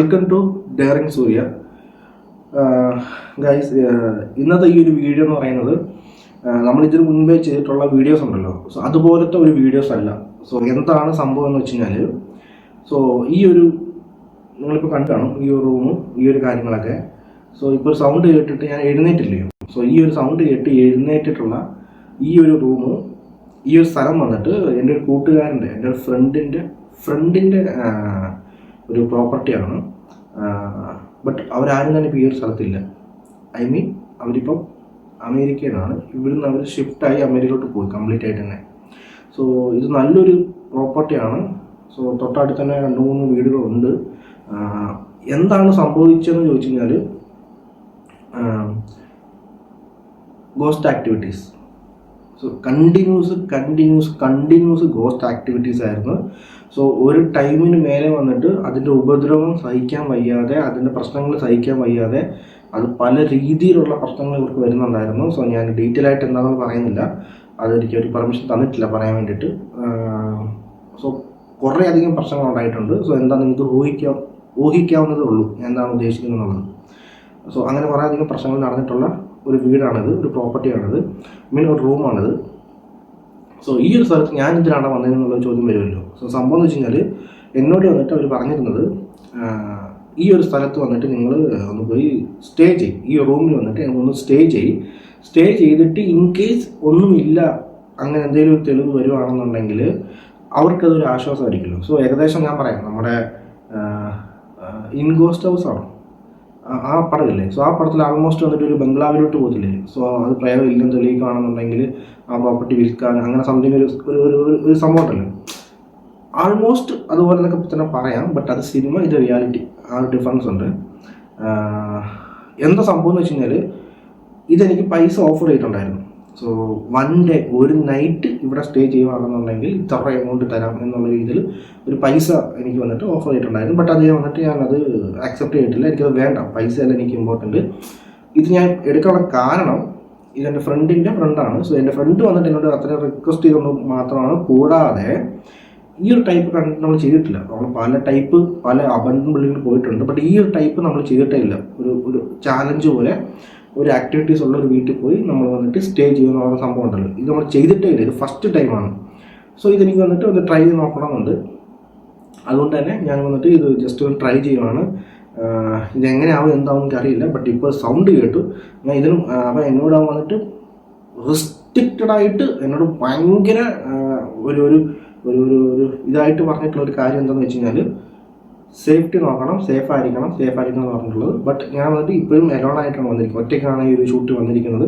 Welcome to daring Surya guys ഇന്നത്തെ ഈ ഒരു വീഡിയോ എന്ന് പറയുന്നത് നമ്മൾ ഇതിന് മുൻപേ ചെയ്തിട്ടുള്ള വീഡിയോസ് ഉണ്ടല്ലോ. സോ അതുപോലത്തെ ഒരു വീഡിയോസ് അല്ല. സോ എന്താണ് സംഭവം എന്ന് വെച്ച് കഴിഞ്ഞാൽ സോ ഈ ഒരു നിങ്ങളിപ്പോൾ കണ്ടു കാണും ഈ ഒരു റൂമും ഈ ഒരു കാര്യങ്ങളൊക്കെ. സോ ഇപ്പോൾ സൗണ്ട് കേട്ടിട്ട് ഞാൻ എഴുന്നേറ്റില്ലയോ? സോ ഈ ഒരു സൗണ്ട് കേട്ട് എഴുന്നേറ്റിട്ടുള്ള ഈ ഒരു റൂമും ഈ ഒരു സ്ഥലം വന്നിട്ട് എന്റെ ഒരു കൂട്ടുകാരന്റെ എന്റെ ഒരു ഫ്രണ്ടിന്റെ ഫ്രണ്ടിന്റെ ഒരു പ്രോപ്പർട്ടിയാണ് ബട്ട് അവരാരും തന്നെ ഇപ്പോൾ ഈ ഒരു സ്ഥലത്തില്ല. ഐ മീൻ അവരിപ്പം അമേരിക്കയിലാണ്. ഇവിടുന്ന് അവർ ഷിഫ്റ്റായി അമേരിക്കയിലോട്ട് പോയി കംപ്ലീറ്റ് ആയിട്ട് തന്നെ. സോ ഇത് നല്ലൊരു പ്രോപ്പർട്ടിയാണ് സോ തൊട്ടടുത്ത് തന്നെ രണ്ട് മൂന്ന് വീടുകളുണ്ട്. എന്താണ് സംഭവിച്ചതെന്ന് ചോദിച്ചു കഴിഞ്ഞാൽ ghost activities so continues continues continues ghost activities ആയിരുന്നു. സോ ഒരു ടൈമിന് മേലെ വന്നിട്ട് അതിന്റെ ഉപദ്രവം സഹിക്കാൻ വയ്യാതെ അതിന്റെ പ്രശ്നങ്ങൾ സഹിക്കാൻ വയ്യാതെ അത് പല രീതിയിലുള്ള പ്രശ്നങ്ങൾ ഇവർക്ക് വരുന്നുണ്ടായിരുന്നു. സോ ഞാൻ ഡീറ്റെയിൽ ആയിട്ട് എന്താണെന്ന് പറയുന്നില്ല. അതെനിക്ക് ഒരു പെർമിഷൻ തന്നിട്ടില്ല പറയാൻ വേണ്ടിയിട്ട്. സോ കുറേ അധികം പ്രശ്നങ്ങൾ ഉണ്ടായിട്ടുണ്ട്. സോ എന്താ നിങ്ങൾക്ക് ഊഹിക്കാം ഊഹിക്കാവുന്നതേ ഉള്ളൂ. എന്താണ് ഉദ്ദേശിക്കുന്നത് എന്നുള്ളത്. സോ അങ്ങനെ കുറേ അധികം പ്രശ്നങ്ങൾ നടന്നിട്ടുള്ള ഒരു വീടാണിത് ഒരു പ്രോപ്പർട്ടിയാണിത് മീൻ ഒരു റൂമാണിത് സോ ഈ ഒരു സ്ഥലത്ത് ഞാൻ എന്തിനാണ് വന്നതെന്നുള്ള ചോദ്യം വരുമല്ലോ. സോ സംഭവം എന്ന് വെച്ച് കഴിഞ്ഞാൽ എന്നോട് വന്നിട്ട് അവർ പറഞ്ഞിരുന്നത് ഈ ഒരു സ്ഥലത്ത് വന്നിട്ട് നിങ്ങൾ ഒന്ന് പോയി സ്റ്റേ ചെയ്യും. ഈ റൂമിൽ വന്നിട്ട് ഒന്ന് സ്റ്റേ ചെയ്യും. സ്റ്റേ ചെയ്തിട്ട് ഇൻ കേസ് ഒന്നുമില്ല അങ്ങനെ എന്തെങ്കിലും ഒരു തെളിവ് വരുവാണെന്നുണ്ടെങ്കിൽ അവർക്കതൊരു ആശ്വാസമായിരിക്കുമല്ലോ. സോ ഏകദേശം ഞാൻ പറയാം. നമ്മുടെ ഇൻഗോസ്റ്റ് ഹൗസ് ആണ്? ആ- പടമില്ലേ സോ ആ പടത്തിൽ ആൾമോസ്റ്റ് വന്നിട്ട് ഒരു ബംഗ്ലാവിലോട്ട് പോകത്തില്ലേ? സോ അത് പ്രയോഗം ഇല്ലെന്ന് തെളിയിക്കുകയാണെന്നുണ്ടെങ്കിൽ ആ പ്രോപ്പർട്ടി വിൽക്കാൻ അങ്ങനെ സംതിങ് ഒരു ഒരു- ഒരു സംഭവം ഉണ്ടല്ലോ. ആൾമോസ്റ്റ് അതുപോലെ എന്നൊക്കെ തന്നെ പറയാം ബട്ട് അത് സിനിമ ഇത് റിയാലിറ്റി ആ ഒരു ഡിഫറൻസ് ഉണ്ട്. എന്താ സംഭവം എന്ന് വെച്ച് കഴിഞ്ഞാൽ ഇതെനിക്ക് പൈസ ഓഫർ ചെയ്തിട്ടുണ്ടായിരുന്നു. സോ വൺ ഡേ ഒരു നൈറ്റ് ഇവിടെ സ്റ്റേ ചെയ്യുകയാണെന്നുണ്ടെങ്കിൽ ഇത്ര എമൗണ്ട് തരാം എന്നുള്ള രീതിയിൽ ഒരു പൈസ എനിക്ക് വന്നിട്ട് ഓഫർ ചെയ്തിട്ടുണ്ടായിരുന്നു. ബട്ട് അത് ഞാൻ വന്നിട്ട് ഞാനത് അക്സെപ്റ്റ് ചെയ്തിട്ടില്ല. എനിക്കത് വേണ്ട. പൈസ അല്ല എനിക്ക് ഇമ്പോർട്ടന്റ് ഇത് ഞാൻ എടുക്കാനുള്ള കാരണം ഇതെന്റെ ഫ്രണ്ടിന്റെ ഫ്രണ്ടാണ് സോ എന്റെ ഫ്രണ്ട് വന്നിട്ട് എന്നോട് അത്ര റിക്വസ്റ്റ് ചെയ്തുകൊണ്ട് മാത്രമാണ് കൂടാതെ ഈ ഒരു ടൈപ്പ് കണ്ടിട്ട് നമ്മൾ ചെയ്തിട്ടില്ല. നമ്മൾ പല ടൈപ്പ് പല അബണ്ടൻ ബിൽഡിങ്ങിൽ പോയിട്ടുണ്ട്. ബട്ട് ഈ ഒരു ടൈപ്പ് നമ്മൾ ചെയ്തിട്ടേ ഇല്ല. ഒരു ഒരു ചാലഞ്ച് പോലെ ഒരു ആക്ടിവിറ്റീസ് ഉള്ള ഒരു വീട്ടിൽ പോയി നമ്മൾ വന്നിട്ട് സ്റ്റേ ചെയ്യുന്ന സംഭവം ഉണ്ടല്ലോ. ഇത് നമ്മൾ ചെയ്തിട്ടേ ഇല്ല. ഇത് ഫസ്റ്റ് ടൈമാണ് സോ ഇതെനിക്ക് വന്നിട്ട് ഒന്ന് ട്രൈ ചെയ്ത് നോക്കണമെന്നുണ്ട്. അതുകൊണ്ട് തന്നെ ഞാൻ വന്നിട്ട് ഇത് ജസ്റ്റ് ഒന്ന് ട്രൈ ചെയ്യുവാണ്. ഇത് ഇതെങ്ങനെയാവും എന്താവും എനിക്ക് അറിയില്ല ബട്ട് ഇപ്പോൾ സൗണ്ട് കേട്ടു. ഞാൻ ഇതിനും അപ്പം എന്നോട് വന്നിട്ട് റെസ്ട്രിക്റ്റഡ് ആയിട്ട് എന്നോട് ഭയങ്കര ഒരു ഒരു ഒരു ഒരു ഇതായിട്ട് പറഞ്ഞിട്ടുള്ള ഒരു കാര്യം എന്താണെന്ന് വെച്ച് കഴിഞ്ഞാൽ സേഫ്റ്റി നോക്കണം സേഫ് ആയിരിക്കണം സേഫ് ആയിരിക്കണം എന്ന് പറഞ്ഞിട്ടുള്ളത്. ബട്ട് ഞാൻ വന്നിട്ട് ഇപ്പോഴും എലോൺ ആയിട്ടാണ് വന്നിരിക്കുന്നത്. ഒറ്റയ്ക്കാണ് ഈ ഒരു ഷൂട്ട് വന്നിരിക്കുന്നത്.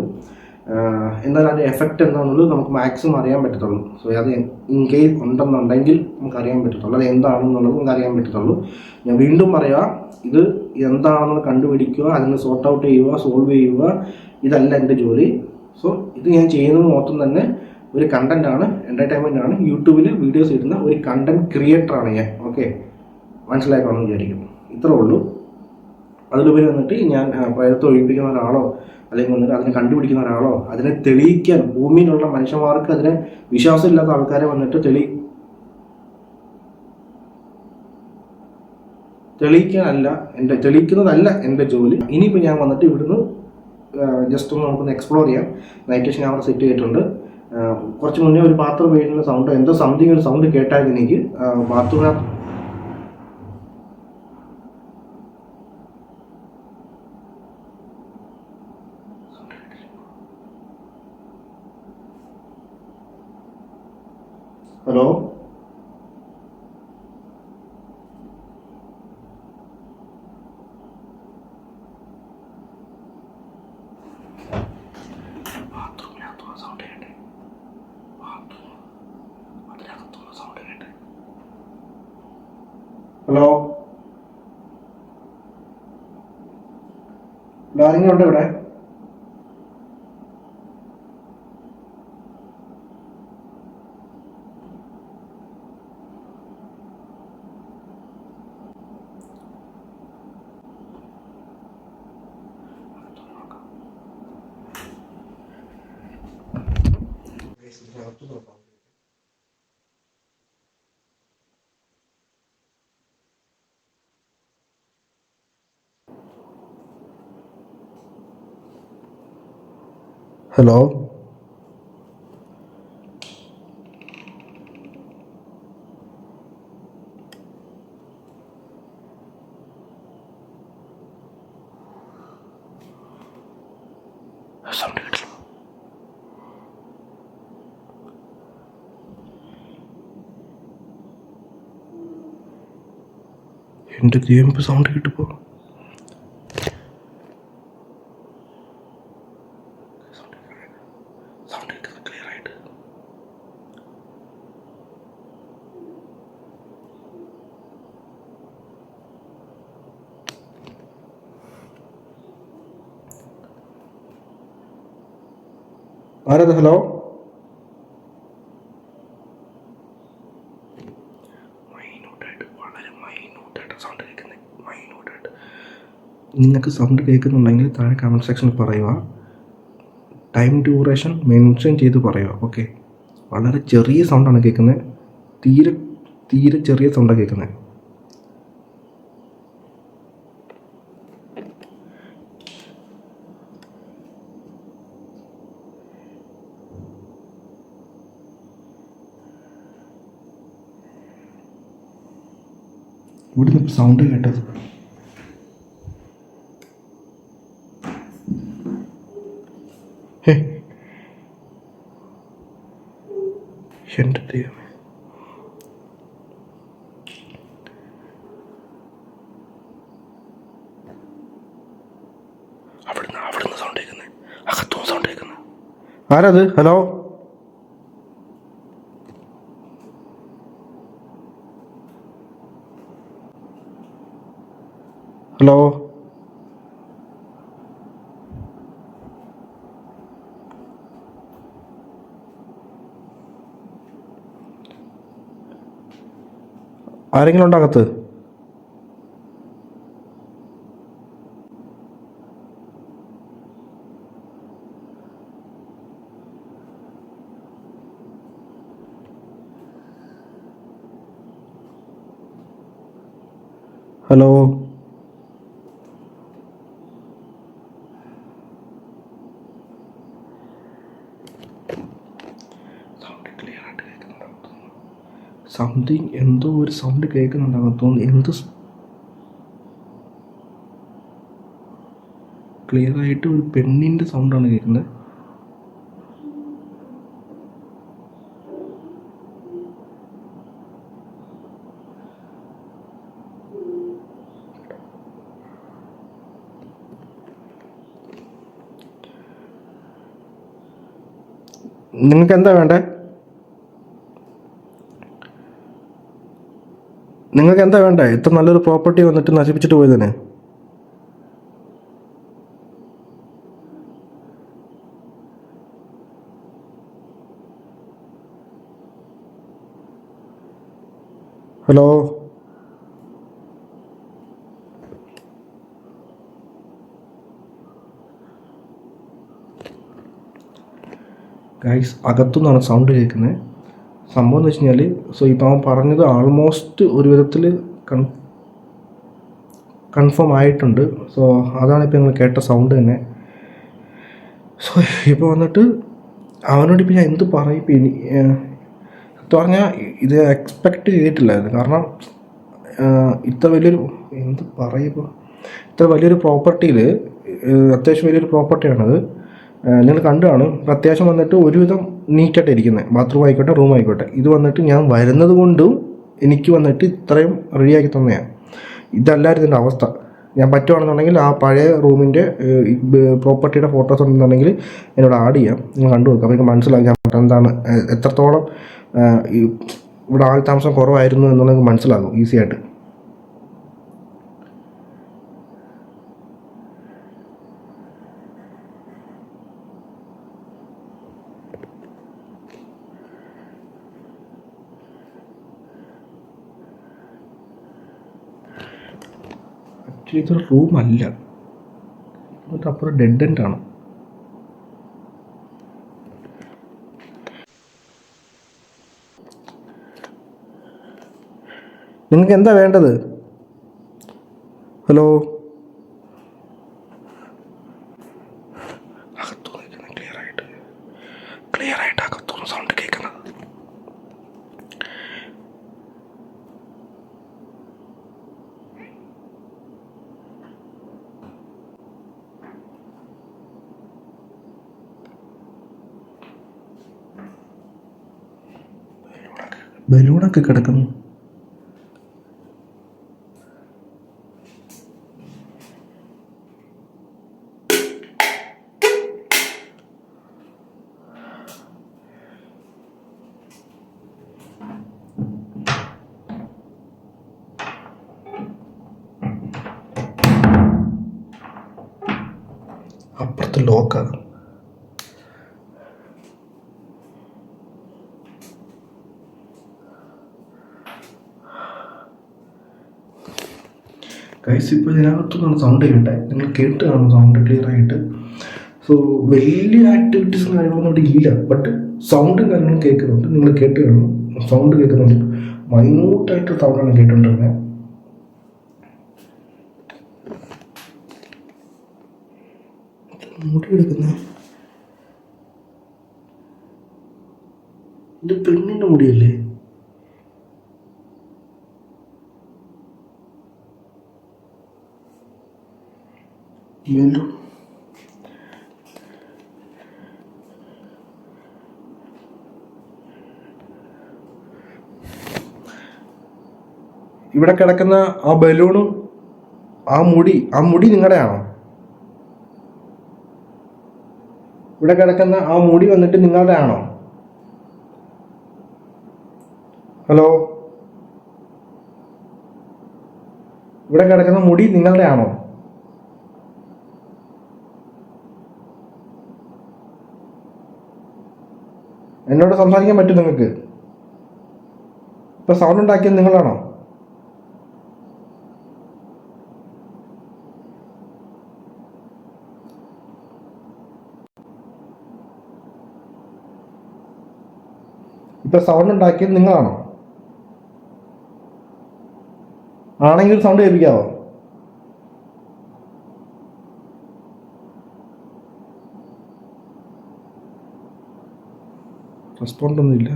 എന്തായാലും അതിന്റെ എഫക്റ്റ് എന്താണെന്നുള്ളത് നമുക്ക് മാക്സിമം അറിയാൻ പറ്റത്തുള്ളൂ. സോ അത് ഇൻ കേസ് ഉണ്ടെന്നുണ്ടെങ്കിൽ നമുക്ക് അറിയാൻ പറ്റത്തുള്ളൂ. അത് എന്താണെന്നുള്ളത് നമുക്ക് അറിയാൻ പറ്റത്തുള്ളൂ. ഞാൻ വീണ്ടും പറയാം ഇത് എന്താണെന്ന് കണ്ടുപിടിക്കുക അതിനെ സോർട്ട് ഔട്ട് ചെയ്യുക സോൾവ് ചെയ്യുക ഇതല്ല എന്റെ ജോലി. സോ ഇത് ഞാൻ ചെയ്യുന്നത് മൊത്തം തന്നെ ഒരു കണ്ടന്റ് ആണ് എന്റർടൈൻമെന്റ് ആണ്. യൂട്യൂബിൽ വീഡിയോസ് ഇടുന്ന ഒരു കണ്ടന്റ് ക്രിയേറ്ററാണ് ഞാൻ. ഓക്കെ മനസ്സിലായി കാണുമെന്ന് വിചാരിക്കുന്നു. ഇത്രേ ഉള്ളൂ. അതിലുപരി വന്നിട്ട് ഞാൻ പ്രേതത്തെ ഒഴിപ്പിക്കുന്ന ഒരാളോ അല്ലെങ്കിൽ വന്നിട്ട് അതിനെ കണ്ടുപിടിക്കുന്ന ഒരാളോ അതിനെ തെളിയിക്കാൻ ഭൂമിയിലുള്ള മനുഷ്യന്മാർക്ക് അതിനെ വിശ്വാസമില്ലാത്ത ആൾക്കാരെ വന്നിട്ട് തെളി തെളിയിക്കാനല്ല എന്റെ തെളിയിക്കുന്നതല്ല എന്റെ ജോലി. ഇനിയിപ്പോൾ ഞാൻ വന്നിട്ട് ഇവിടുന്ന് ജസ്റ്റ് ഒന്ന് നമുക്കൊന്ന് എക്സ്പ്ലോർ ചെയ്യാം. നൈറ്റ് ക്യാമറ സെറ്റ് ചെയ്തിട്ടുണ്ട്. കുറച്ച് മുന്നേ ഒരു പാത്രം വീഴുന്ന സൗണ്ട് എന്തോ സംതിങ് ഒരു സൗണ്ട് കേട്ടായിരുന്നു എനിക്ക്. ബാത്റൂമിനകത്ത് ഹലോ? ഹലോ? ആരെങ്കിലും ഉണ്ടോ ഇവിടെ ഹലോ സൗണ്ട് കേട്ടില്ല എന്റെ ദൈവം സൗണ്ട് കിട്ടിപ്പോ? ഹലോ? നിങ്ങൾക്ക് സൗണ്ട് കേൾക്കുന്നുണ്ടെങ്കിൽ താഴെ കമന്റ് സെക്ഷനിൽ പറയുക. ടൈം ഡ്യൂറേഷൻ മെൻഷൻ ചെയ്ത് പറയുക ഓക്കെ വളരെ ചെറിയ സൗണ്ടാണ് കേൾക്കുന്നത് തീരെ തീരെ ചെറിയ സൗണ്ടാണ് കേൾക്കുന്നത് ഇവിടുന്ന് സൗണ്ട് കേട്ടത്. എന്റെ ദൈവമേ. അവിടുന്ന് അവിടുന്ന് സൗണ്ട് കേൾക്കുന്നത് അകത്തും സൗണ്ട് കേൾക്കുന്നത് ആരത്? Hello hello? ആരെങ്കിലും ഉണ്ടോ അകത്ത് ഹലോ സൗണ്ട് ക്ലിയർ ആയിട്ട് കേൾക്കുന്നുണ്ടാവും സംതിങ് എന്തോ ഒരു സൗണ്ട് കേൾക്കുന്നുണ്ടാകും തോന്നുന്നു. എന്ത് ക്ലിയർ ആയിട്ട് ഒരു പെണ്ണിന്റെ സൗണ്ടാണ് കേൾക്കുന്നത്. നിങ്ങൾക്ക് എന്താ വേണ്ടേ? നിങ്ങൾക്ക് എന്താ വേണ്ട? ഇത്ര നല്ലൊരു പ്രോപ്പർട്ടി വന്നിട്ട് നശിപ്പിച്ചിട്ട് പോയതിന്? ഹലോ? ഗൈസ് അകത്തുനിന്നാണ് സൗണ്ട് കേൾക്കുന്നത് സംഭവം എന്ന് വെച്ച് കഴിഞ്ഞാൽ സോ ഇപ്പം അവൻ പറഞ്ഞത് ആൾമോസ്റ്റ് ഒരു വിധത്തിൽ കൺ കൺഫേം ആയിട്ടുണ്ട്. സോ അതാണ് ഇപ്പം നിങ്ങൾ കേട്ട സൗണ്ട് തന്നെ. സോ ഇപ്പോൾ വന്നിട്ട് അവനോട് ഇപ്പം ഞാൻ എന്ത് പറയും? ഇപ്പം ഇനി പറഞ്ഞാൽ ഇത് എക്സ്പെക്റ്റ് ചെയ്തിട്ടില്ലായിരുന്നു. കാരണം ഇത്ര വലിയൊരു എന്ത് പറയുമ്പോൾ ഇത്ര വലിയൊരു പ്രോപ്പർട്ടിയിൽ അത്യാവശ്യം വലിയൊരു പ്രോപ്പർട്ടിയാണത് നിങ്ങൾ കണ്ടു കാണും അത്യാവശ്യം വന്നിട്ട് ഒരുവിധം നീറ്റായിട്ട് ഇരിക്കുന്നത് ബാത്റൂം ആയിക്കോട്ടെ റൂം ആയിക്കോട്ടെ. ഇത് വന്നിട്ട് ഞാൻ വരുന്നത് കൊണ്ടും എനിക്ക് വന്നിട്ട് ഇത്രയും റെഡിയാക്കി തന്നെയാണ് ഇതല്ലായിരുന്നു എന്റെ അവസ്ഥ. ഞാൻ പറ്റുവാണെന്നുണ്ടെങ്കിൽ ആ പഴയ റൂമിന്റെ പ്രോപ്പർട്ടിയുടെ ഫോട്ടോസ് ഉണ്ടെന്നുണ്ടെങ്കിൽ എന്നോട് ആഡ് ചെയ്യാം. നിങ്ങൾ കണ്ടു നോക്കാം. അപ്പോൾ എനിക്ക് മനസ്സിലാക്കാൻ പറ്റും എന്താണ്. എത്രത്തോളം ഇവിടെ ആൾ താമസം കുറവായിരുന്നു എന്നുള്ളത് മനസ്സിലാകും ഈസി ആക്ച്വലി ഇതൊരു റൂം അല്ല ഇത് അപ്പുറം ഡെഡ് എൻഡ് ആണ്. നിങ്ങൾക്ക് എന്താ വേണ്ടത്? ഹലോ അകത്തു നിൽക്കുന്ന ക്ലിയർ ആയിട്ട് ക്ലിയർ ആയിട്ട് അകത്തുനിന്ന് സൗണ്ട് കേൾക്കുന്നത് ബലൂണൊക്കെ കിടക്കുന്നു. അപ്പുറത്ത് ലോക്കാണ് കൈസ് ഇപ്പോൾ ഇതിനകത്തുനിന്നാണ് സൗണ്ട് കേട്ടെ നിങ്ങൾ കേട്ട് കാണും സൗണ്ട് ക്ലിയർ ആയിട്ട്. സോ വലിയ ആക്ടിവിറ്റീസും കാര്യങ്ങളൊന്നും അവിടെ ഇല്ല. ബട്ട് സൗണ്ടും കാര്യങ്ങളും കേൾക്കുന്നുണ്ട്. നിങ്ങൾ കേട്ട് കാണും സൗണ്ട് കേൾക്കുന്നുണ്ട് മൈന്യൂട്ടായിട്ട് സൗണ്ടാണ് കേട്ടുകൊണ്ടിരുന്നത് മുടി എടുക്കുന്നത് ഇത് പെണ്ണിന്റെ മുടിയല്ലേ? വീണ്ടും. ഇവിടെ കിടക്കുന്ന ആ ബലൂണും ആ മുടി ആ മുടി നിങ്ങളുടെയാണോ ഇവിടെ കിടക്കുന്ന ആ മുടി വന്നിട്ട് നിങ്ങളുടെ ആണോ? ഹലോ? ഇവിടെ കിടക്കുന്ന മുടി നിങ്ങളുടെ ആണോ എന്നോട് സംസാരിക്കാൻ പറ്റും നിങ്ങൾക്ക്. ഇപ്പൊ സൗണ്ട് ഉണ്ടാക്കിയത് നിങ്ങളാണോ? ഇപ്പൊ സൗണ്ട് ഉണ്ടാക്കിയത് നിങ്ങളാണോ? ആണെങ്കിൽ സൗണ്ട് കേൾപ്പിക്കാവോ? റെസ്പോണ്ട് ഒന്നുമില്ല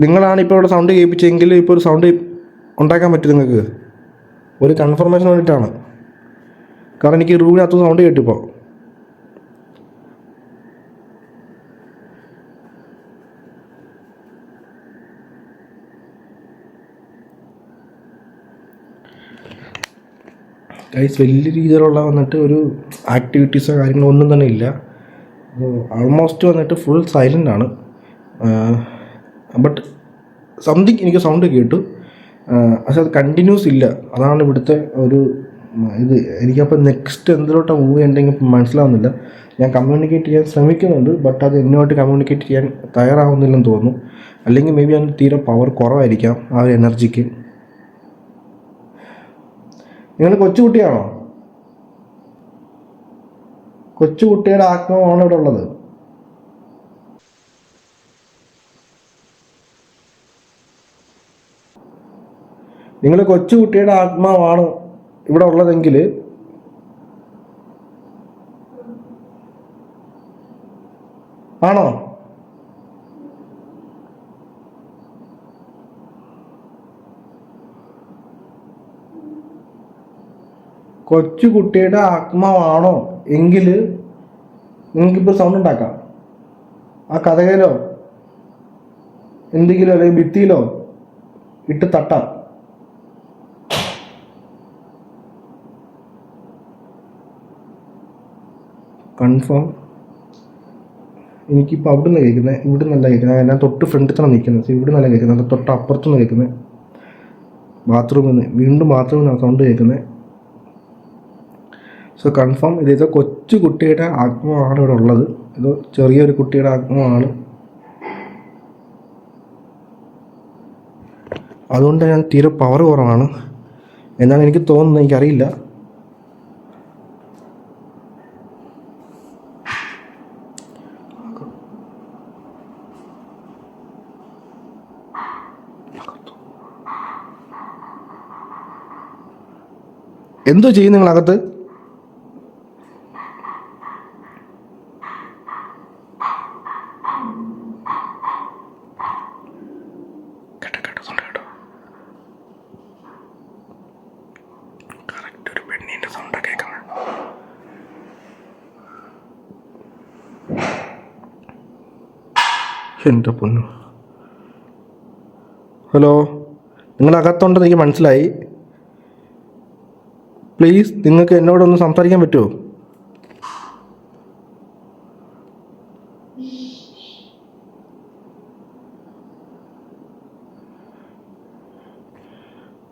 നിങ്ങളാണ് ഇപ്പോൾ ഇവിടെ സൗണ്ട് കേൾപ്പിച്ചെങ്കിൽ ഇപ്പോൾ ഒരു സൗണ്ട് ഉണ്ടാക്കാൻ പറ്റും നിങ്ങൾക്ക്. ഒരു കൺഫർമേഷൻ വേണ്ടിയിട്ടാണ്. കാരണം എനിക്ക് റൂമിനകത്ത് സൗണ്ട് കേട്ടിപ്പോൾ. ഗൈസ് വലിയ രീതിയിലുള്ള വന്നിട്ട് ഒരു ആക്ടിവിറ്റീസോ കാര്യങ്ങളോ ഒന്നും തന്നെ ഇല്ല. ആൾമോസ്റ്റ് വന്നിട്ട് ഫുൾ സൈലന്റ് ആണ്. ബട്ട് സംതിങ് എനിക്ക് സൗണ്ട് കേട്ടു. പക്ഷെ അത് കണ്ടിന്യൂസ് ഇല്ല. അതാണ് ഇവിടുത്തെ ഒരു ഇത്. എനിക്കപ്പോൾ നെക്സ്റ്റ് എന്തിലോട്ടാണ് മൂവ് ചെയ്യണ്ടെങ്കിൽ മനസ്സിലാവുന്നില്ല. ഞാൻ കമ്മ്യൂണിക്കേറ്റ് ചെയ്യാൻ ശ്രമിക്കുന്നുണ്ട് ബട്ട് അത് എന്നുമായിട്ട് കമ്മ്യൂണിക്കേറ്റ് ചെയ്യാൻ തയ്യാറാവുന്നില്ലെന്ന് തോന്നുന്നു. അല്ലെങ്കിൽ മേ ബി അതിന് തീരെ പവർ കുറവായിരിക്കാം ആ ഒരു എനർജിക്ക് നിങ്ങൾ കൊച്ചുകുട്ടിയാണോ? കൊച്ചുകുട്ടിയുടെ ആത്മാവാണ് ഇവിടെ ഉള്ളത്. നിങ്ങൾ കൊച്ചുകുട്ടിയുടെ ആത്മാവാണ് ഇവിടെ ഉള്ളതെങ്കിൽ ആണോ? കൊച്ചുകുട്ടിയുടെ ആത്മാവാണോ? എങ്കിൽ നിങ്ങൾക്കിപ്പോൾ സൗണ്ട് ഉണ്ടാക്കാം. ആ കഥകയിലോ എന്തെങ്കിലും അല്ലെങ്കിൽ ഭിത്തിയിലോ ഇട്ട് തട്ടാം. കൺഫേം എനിക്കിപ്പോൾ അവിടെ നിന്ന് കേൾക്കുന്നത് ഇവിടെ നിന്നല്ല കേൾക്കുന്നത് ഞാൻ തൊട്ട് ഫ്രണ്ടിൽ തന്നെ നിൽക്കുന്നത് ഇവിടെ നിന്നല്ല കേൾക്കുന്നത് തൊട്ട് അപ്പുറത്തുനിന്ന് കേൾക്കുന്നത് ബാത്റൂമിൽ നിന്ന് വീണ്ടും ബാത്റൂമിൽ നിന്നാണ് സൗണ്ട് കേൾക്കുന്നത് സോ കൺഫേം ഇതേതോ കൊച്ചു കുട്ടിയുടെ ആത്മാവാണ് ഇവിടെ ഉള്ളത്. ഇത് ചെറിയൊരു കുട്ടിയുടെ ആത്മാവാണ്. അതുകൊണ്ട് ഞാൻ തീരെ പവർ കുറവാണ്. എന്നാണ് എനിക്ക് തോന്നുന്നത്. എനിക്കറിയില്ല. എന്തോ ചെയ്യും നിങ്ങളകത്ത്? എന്റെ പൊന്നു ഹലോ നിങ്ങൾ അകത്തുണ്ടെന്ന് എനിക്ക് മനസ്സിലായി. പ്ലീസ് നിങ്ങൾക്ക് എന്നോടൊന്ന് സംസാരിക്കാൻ പറ്റുമോ?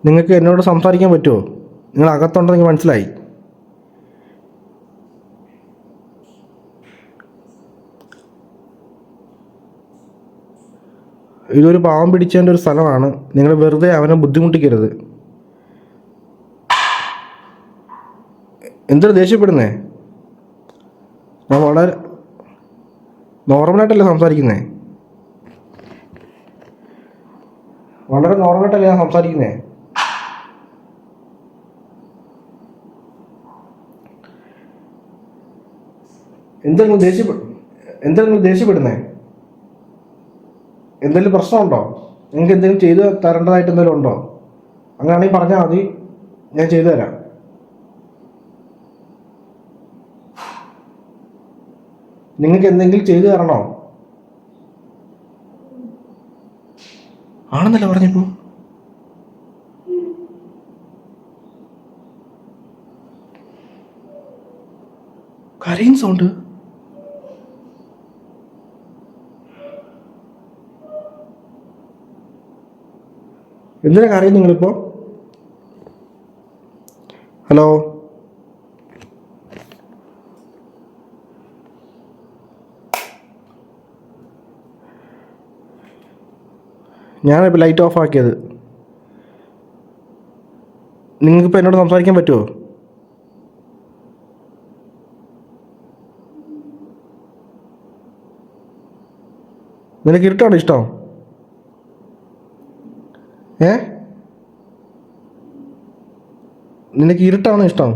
നിങ്ങൾക്ക് എന്നോട് സംസാരിക്കാൻ പറ്റുമോ? നിങ്ങൾ അകത്തുണ്ടെന്ന് എനിക്ക് മനസ്സിലായി. ഇതൊരു പാവം പിടിച്ചതിന്റെ ഒരു സ്ഥലമാണ്. നിങ്ങൾ വെറുതെ അവനെ ബുദ്ധിമുട്ടിക്കരുത്. എന്തിനാ ദേഷ്യപ്പെടുന്നേ? ഞാൻ വളരെ നോർമലായിട്ടല്ലേ സംസാരിക്കുന്നേ? വളരെ നോർമലായിട്ടല്ലേ ഞാൻ സംസാരിക്കുന്നേ? എന്തെങ്കിലും ദേഷ്യപ്പെടും ദേഷ്യപ്പെ എന്താ നിങ്ങൾ ദേഷ്യപ്പെടുന്നേ? എന്തെങ്കിലും പ്രശ്നമുണ്ടോ? നിങ്ങൾക്ക് എന്തെങ്കിലും ചെയ്തു തരേണ്ടതായിട്ട് എന്തെങ്കിലും ഉണ്ടോ? അങ്ങനെയാണെങ്കിൽ പറഞ്ഞാൽ മതി. ഞാൻ ചെയ്തു തരാം. നിങ്ങൾക്ക് എന്തെങ്കിലും ചെയ്തു തരണോ? ആണെന്നല്ല പറഞ്ഞപ്പോ? കരയും സൗണ്ട് എന്തിനാ കാര്യം നിങ്ങളിപ്പോ? ഹലോ? ഞാനിപ്പോൾ ലൈറ്റ് ഓഫ് ആക്കിയത്. നിങ്ങൾക്കിപ്പോൾ എന്നോട് സംസാരിക്കാൻ പറ്റുമോ നിനക്ക് ഇരുട്ടാണോ ഇഷ്ടം? ഏ? നിനക്ക് ഇരുട്ടാണോ ഇഷ്ടം?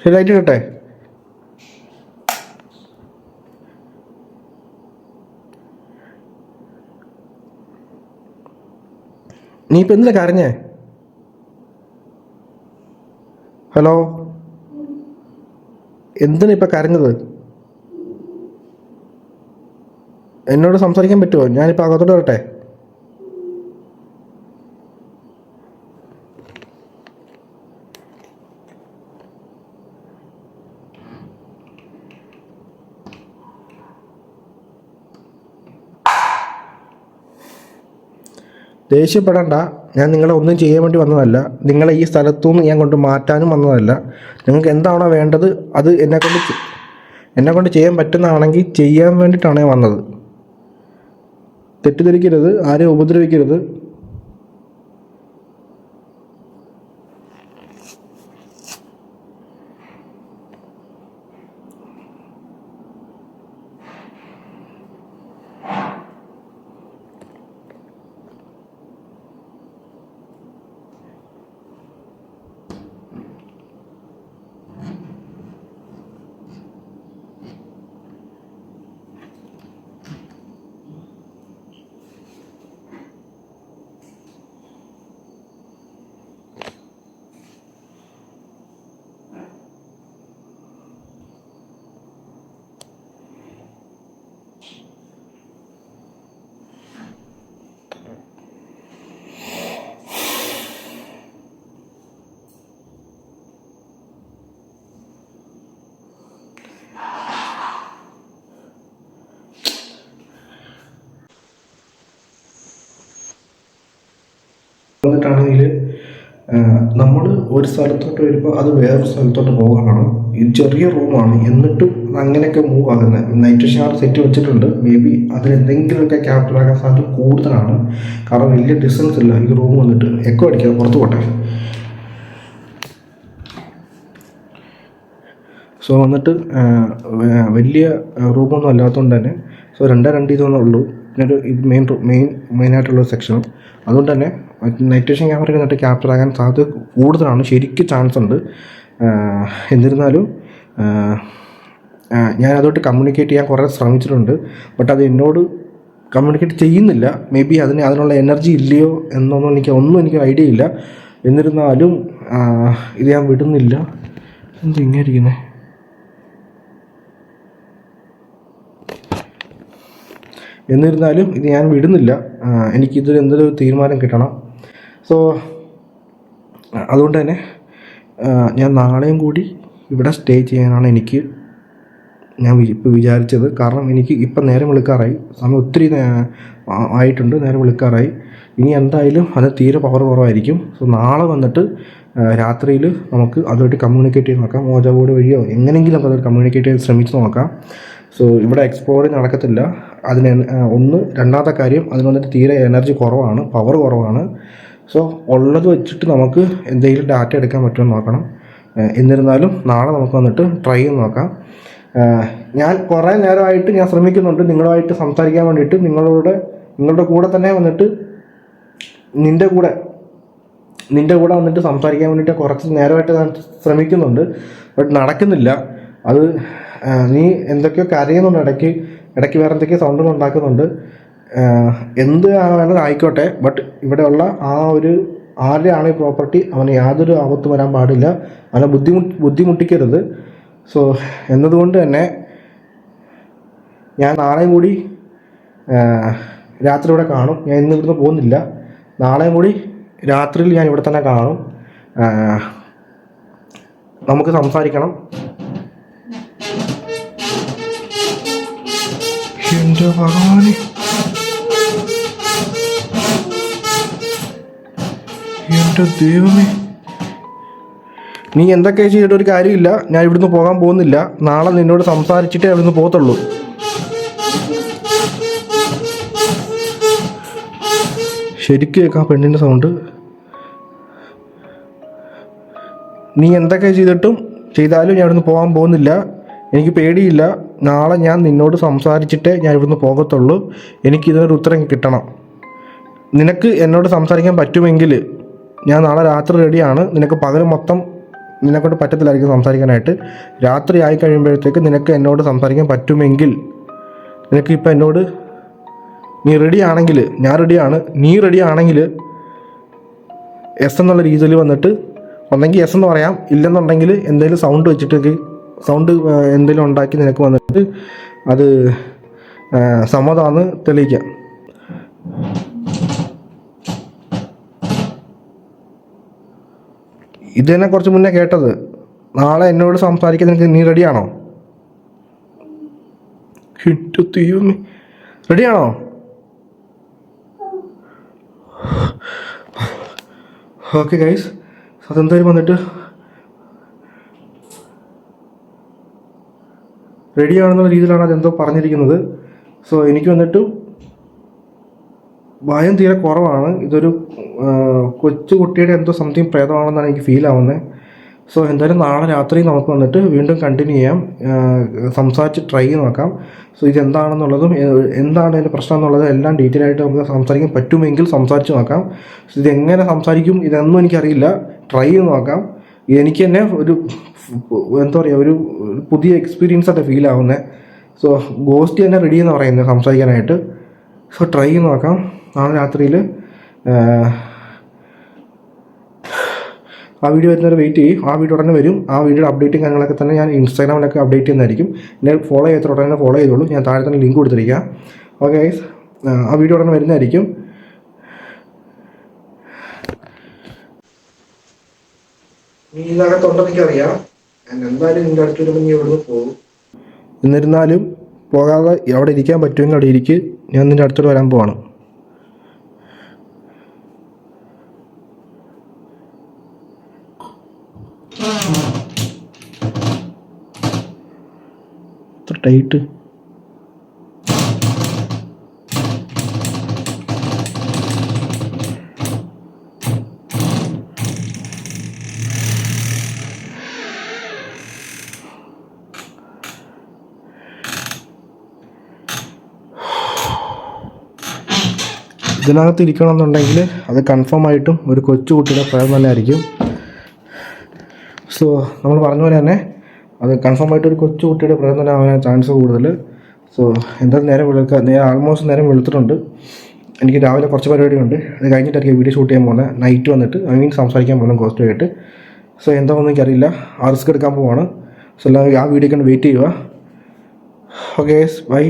ശരിയായിട്ട് ഇടട്ടെ? നീ ഇപ്പം എന്തിനാ കരഞ്ഞേ? ഹലോ? എന്തിനാ ഇപ്പം കരഞ്ഞത്? എന്നോട് സംസാരിക്കാൻ പറ്റുമോ ഞാനിപ്പോൾ അകത്തോട്ട് വരട്ടെ. ദേഷ്യപ്പെടണ്ട. ഞാൻ നിങ്ങളെ ഒന്നും ചെയ്യാൻ വേണ്ടി വന്നതല്ല. നിങ്ങളെ ഈ സ്ഥലത്തുനിന്ന് ഞാൻ കൊണ്ട് മാറ്റാനും വന്നതല്ല. നിങ്ങൾക്ക് എന്താണോ വേണ്ടത് അത് എന്നെ കൊണ്ട് എന്നെ കൊണ്ട് ചെയ്യാൻ പറ്റുന്നതാണെങ്കിൽ ചെയ്യാൻ വേണ്ടിയിട്ടാണ് ഞാൻ വന്നത്. തെറ്റിദ്ധരിക്കരുത് ആരെയും ഉപദ്രവിക്കരുത്. വന്നിട്ടാണെങ്കിൽ നമ്മൾ ഒരു സ്ഥലത്തോട്ട് വരുമ്പോൾ അത് വേറൊരു സ്ഥലത്തോട്ട് പോകാനാണ് ഇത് ചെറിയ റൂമാണ് എന്നിട്ടും അങ്ങനെയൊക്കെ മൂവ് ആകുന്നത് നൈറ്റ് ഷാർ സെറ്റ് വെച്ചിട്ടുണ്ട്. മേ ബി അതിലെന്തെങ്കിലുമൊക്കെ ക്യാപ്റ്റലാക്കാൻ സാധ്യത കൂടുതലാണ്. കാരണം വലിയ ഡിസ്റ്റൻസ് ഇല്ല. ഈ റൂം വന്നിട്ട്. എക്കോ അടിക്കാതെ പുറത്ത് പോട്ടെ. സോ വന്നിട്ട് വലിയ റൂമൊന്നും അല്ലാത്തതുകൊണ്ട് തന്നെ. സോ രണ്ടേ രണ്ട് ഇതൊന്നും ഉള്ളൂ. പിന്നെ ഒരു മെയിൻ മെയിൻ മെയിനായിട്ടുള്ള സെക്ഷനും അതുകൊണ്ട് തന്നെ നൈറ്റ് വിഷൻ ക്യാമറ കണ്ടിട്ട് ക്യാപ്ചർ ആകാൻ സാധ്യത കൂടുതലാണ്. ശരിക്കും ചാൻസ് ഉണ്ട്. എന്നിരുന്നാലും ഞാൻ അതോട്ട് കമ്മ്യൂണിക്കേറ്റ് ചെയ്യാൻ കുറേ ശ്രമിച്ചിട്ടുണ്ട്. ബട്ട് അത് എന്നോട് കമ്മ്യൂണിക്കേറ്റ് ചെയ്യുന്നില്ല. മേ ബി അതിന് അതിനുള്ള എനർജി ഇല്ലയോ എന്നൊന്നും എനിക്ക് ഒന്നും എനിക്ക് ഐഡിയ ഇല്ല. എന്നിരുന്നാലും ഇത് ഞാൻ വിടുന്നില്ല. എന്താ ഇങ്ങനെ ഇരിക്കുന്നത് എന്നിരുന്നാലും ഇത് ഞാൻ വിടുന്നില്ല. എനിക്കിതൊരു എന്തൊരു തീരുമാനം കിട്ടണം. സോ അതുകൊണ്ട് തന്നെ ഞാൻ നാളെയും കൂടി ഇവിടെ സ്റ്റേ ചെയ്യാനാണ് എനിക്ക് ഞാൻ ഇപ്പോൾ വിചാരിച്ചത്. കാരണം എനിക്ക് ഇപ്പം നേരം വിളിക്കാറായി. സമയം ഒത്തിരി ആയിട്ടുണ്ട്. നേരം വിളിക്കാറായി. ഇനി എന്തായാലും അത് തീരെ പവർ കുറവായിരിക്കും. സോ നാളെ വന്നിട്ട് രാത്രിയിൽ നമുക്ക് അതുമായിട്ട് കമ്മ്യൂണിക്കേറ്റ് ചെയ്ത് നോക്കാം. മോജ ബോർഡ് വഴിയോ എങ്ങനെയെങ്കിലും നമുക്ക് അത് കമ്മ്യൂണിക്കേറ്റ് ചെയ്ത് ശ്രമിച്ച് നോക്കാം. സോ ഇവിടെ എക്സ്പ്ലോറിങ് നടക്കത്തില്ല. അതിന് ഒന്ന് രണ്ടാമത്തെ കാര്യം അതിന് വന്നിട്ട് തീരെ എനർജി കുറവാണ്. പവർ കുറവാണ്. സോ ഉള്ളത് വെച്ചിട്ട് നമുക്ക് എന്തെങ്കിലും ഡാറ്റ എടുക്കാൻ പറ്റുമോ നോക്കണം. എന്നിരുന്നാലും നാളെ നമുക്ക് വന്നിട്ട് ട്രൈ ചെയ്ത് നോക്കാം. ഞാൻ കുറേ നേരമായിട്ട് ഞാൻ ശ്രമിക്കുന്നുണ്ട്. നിങ്ങളുമായിട്ട് സംസാരിക്കാൻ വേണ്ടിയിട്ട്. നിങ്ങളുടെ നിങ്ങളുടെ കൂടെ തന്നെ വന്നിട്ട് നിന്റെ കൂടെ നിന്റെ കൂടെ വന്നിട്ട് സംസാരിക്കാൻ വേണ്ടിയിട്ട് കുറച്ച് നേരമായിട്ട് ഞാൻ ശ്രമിക്കുന്നുണ്ട്. ബട്ട് നടക്കുന്നില്ല. അത് നീ എന്തൊക്കെയോ കരയുന്നുണ്ട്. ഇടയ്ക്ക് ഇടയ്ക്ക് വേറെ എന്തൊക്കെയോ സൗണ്ടുകൾ ഉണ്ടാക്കുന്നുണ്ട്. എന്ത് വേണമെങ്കിലും ആയിക്കോട്ടെ ബട്ട് ഇവിടെയുള്ള ആ ഒരു ആരുടെയാണ് ഈ പ്രോപ്പർട്ടി അവന് യാതൊരു ആപത്ത് വരാൻ പാടില്ല. അവനെ ബുദ്ധിമുട്ട് ബുദ്ധിമുട്ടിക്കരുത്. സോ എന്നതുകൊണ്ട് തന്നെ ഞാൻ നാളെയും കൂടി രാത്രി ഇവിടെ കാണും. ഞാൻ ഇന്ന് ഇവിടുന്ന് പോകുന്നില്ല. നാളെയും കൂടി രാത്രിയിൽ ഞാൻ ഇവിടെ തന്നെ കാണും. നമുക്ക് സംസാരിക്കണം. എന്റെ ഭഗവാനെ. എന്റെ ദൈവമേ. നീ എന്തൊക്കെ ചെയ്തിട്ട് ഒരു കാര്യമില്ല. ഞാൻ ഇവിടുന്ന് പോകാൻ പോകുന്നില്ല. നാളെ നിന്നോട് സംസാരിച്ചിട്ടേ അവിടുന്ന് പോകത്തുള്ളൂ. ശരിക്കും കേൾക്കാം പെണ്ണിന്റെ സൗണ്ട് നീ എന്തൊക്കെ ചെയ്തിട്ടും ചെയ്താലും ഞാൻ ഇവിടുന്ന് പോകാൻ പോകുന്നില്ല. എനിക്ക് പേടിയില്ല. നാളെ ഞാൻ നിന്നോട് സംസാരിച്ചിട്ടേ ഞാൻ ഇവിടുന്ന് പോകത്തുള്ളൂ. എനിക്ക് ഇതിനൊരു ഉത്തരം കിട്ടണം. നിനക്ക് എന്നോട് സംസാരിക്കാൻ പറ്റുമെങ്കിൽ ഞാൻ നാളെ രാത്രി റെഡിയാണ് നിനക്ക് പകൽ മൊത്തം നിന്നെക്കൊണ്ട് പറ്റത്തില്ലായിരിക്കും സംസാരിക്കാനായിട്ട്. രാത്രി ആയി കഴിയുമ്പോഴത്തേക്ക് നിനക്ക് എന്നോട് സംസാരിക്കാൻ പറ്റുമെങ്കിൽ നിനക്ക് ഇപ്പം എന്നോട് നീ റെഡി ആണെങ്കിൽ ഞാൻ റെഡിയാണ് നീ റെഡി ആണെങ്കിൽ എസ് എന്നുള്ള രീതിയിൽ വന്നിട്ട് ഒന്നെങ്കിൽ എസ് എന്ന് പറയാം. ഇല്ലെന്നുണ്ടെങ്കിൽ എന്തെങ്കിലും സൗണ്ട് വെച്ചിട്ട് സൗണ്ട് എന്തെങ്കിലും ഉണ്ടാക്കി നിനക്ക് വന്നിട്ട് അത് സമ്മതമാണെന്ന് തെളിയിക്കാം. ഇത് തന്നെ കുറച്ച് മുന്നേ കേട്ടത്. നാളെ എന്നോട് സംസാരിക്കാൻ നിനക്ക് നീ റെഡിയാണോ റെഡിയാണോ ഓക്കെ ഗൈസ് സ്വതന്ത്രം വന്നിട്ട് റെഡിയാണെന്നുള്ള രീതിയിലാണ് അതെന്തോ പറഞ്ഞിരിക്കുന്നത്. സോ എനിക്ക് വന്നിട്ട് ഭയം തീരെ കുറവാണ്. ഇതൊരു കൊച്ചുകുട്ടിയുടെ കൊച്ചു കുട്ടിയുടെ എന്തോ സംതിങ് പ്രേതമാണെന്നാണ് എനിക്ക് ഫീൽ ആവുന്നത് സോ എന്തായാലും നാളെ രാത്രി നമുക്ക് വന്നിട്ട് വീണ്ടും കണ്ടിന്യൂ ചെയ്യാം. സംസാരിച്ച് ട്രൈ ചെയ്ത് നോക്കാം. സോ ഇതെന്താണെന്നുള്ളതും എന്താണ് അതിന്റെ പ്രശ്നം എന്നുള്ളതും എല്ലാം ഡീറ്റെയിൽ ആയിട്ട് നമുക്ക് സംസാരിക്കാൻ പറ്റുമെങ്കിൽ സംസാരിച്ച് നോക്കാം. സോ ഇതെങ്ങനെ സംസാരിക്കും ഇതൊന്നും എനിക്കറിയില്ല. ട്രൈ ചെയ്ത് നോക്കാം. എനിക്ക് തന്നെ ഒരു എന്താ പറയുക ഒരു പുതിയ എക്സ്പീരിയൻസ് ആയിട്ട് ഫീൽ ആവുന്നത് സോ ഗോസ്റ്റ് തന്നെ റെഡി എന്ന് പറയുന്നത് സംസാരിക്കാനായിട്ട്. സോ ട്രൈ ചെയ്ത് നോക്കാം. നാളെ രാത്രിയിൽ ആ വീഡിയോ വരുന്നവരെ വെയിറ്റ് ചെയ്യും. ആ വീഡിയോ ഉടനെ വരും. ആ വീഡിയോയുടെ അപ്ഡേറ്റും കാര്യങ്ങളൊക്കെ തന്നെ ഞാൻ ഇൻസ്റ്റാഗ്രാമിലൊക്കെ അപ്ഡേറ്റ് ചെയ്യുന്നതായിരിക്കും. എന്നെ ഫോളോ ചെയ്ത ഉടനെ ഫോളോ ചെയ്തോളൂ. ഞാൻ താഴെ തന്നെ ലിങ്ക് കൊടുത്തിരിക്കാം. ഓക്കെ ഗൈസ് ആ വീഡിയോ ഉടനെ വരുന്നതായിരിക്കും. നീ ഇതിനകത്തുണ്ടെന്ന് എനിക്കറിയാം എന്തായാലും നിന്റെ അടുത്ത് വരുമ്പോൾ നീ ഇവിടുന്ന് പോകും? എന്നിരുന്നാലും പോകാതെ അവിടെ ഇരിക്കാൻ പറ്റുമെങ്കിൽ അവിടെ ഇരിക്കും. ഞാൻ നിന്റെ അടുത്തോട്ട് വരാൻ പോവാണ്. ടൈറ്റ് ഇതിനകത്ത് ഇരിക്കണമെന്നുണ്ടെങ്കിൽ അത് കൺഫേം ആയിട്ടും ഒരു കൊച്ചു കുട്ടിയുടെ പ്രയം തന്നെ ആയിരിക്കും സോ നമ്മൾ പറഞ്ഞ പോലെ തന്നെ അത് കൺഫേം ആയിട്ട് ഒരു കൊച്ചു കുട്ടിയുടെ ആവാൻ ചാൻസ് കൂടുതൽ. സോ എന്തായാലും നേരം വെളുക്കുക നേരെ ആൾമോസ്റ്റ് നേരം വെളുത്തിട്ടുണ്ട്. എനിക്ക് രാവിലെ കുറച്ച് പരിപാടിയുണ്ട്. അത് കഴിഞ്ഞിട്ടായിരിക്കും വീഡിയോ ഷൂട്ട് ചെയ്യാൻ പോകുന്നത്. നൈറ്റ് വന്നിട്ട് ഐ മീൻ സംസാരിക്കാൻ പോകുന്നത് കോസ്റ്റുമായിട്ട് സോ എന്താണെന്ന് എനിക്കറിയില്ല. ആ റിസ്ക് എടുക്കാൻ പോവാണ്. സോ എല്ലാവരും ആ വീഡിയോ കണ്ട് വെയിറ്റ് ചെയ്യുക. ഓക്കെ ബൈ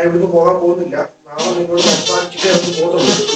ഞാൻ ഇവിടുന്ന് പോകാൻ പോകുന്നില്ല. നാളെ നിങ്ങളോട് സംസാരിച്ചിട്ടേ നമുക്ക് പോകുന്നുള്ളൂ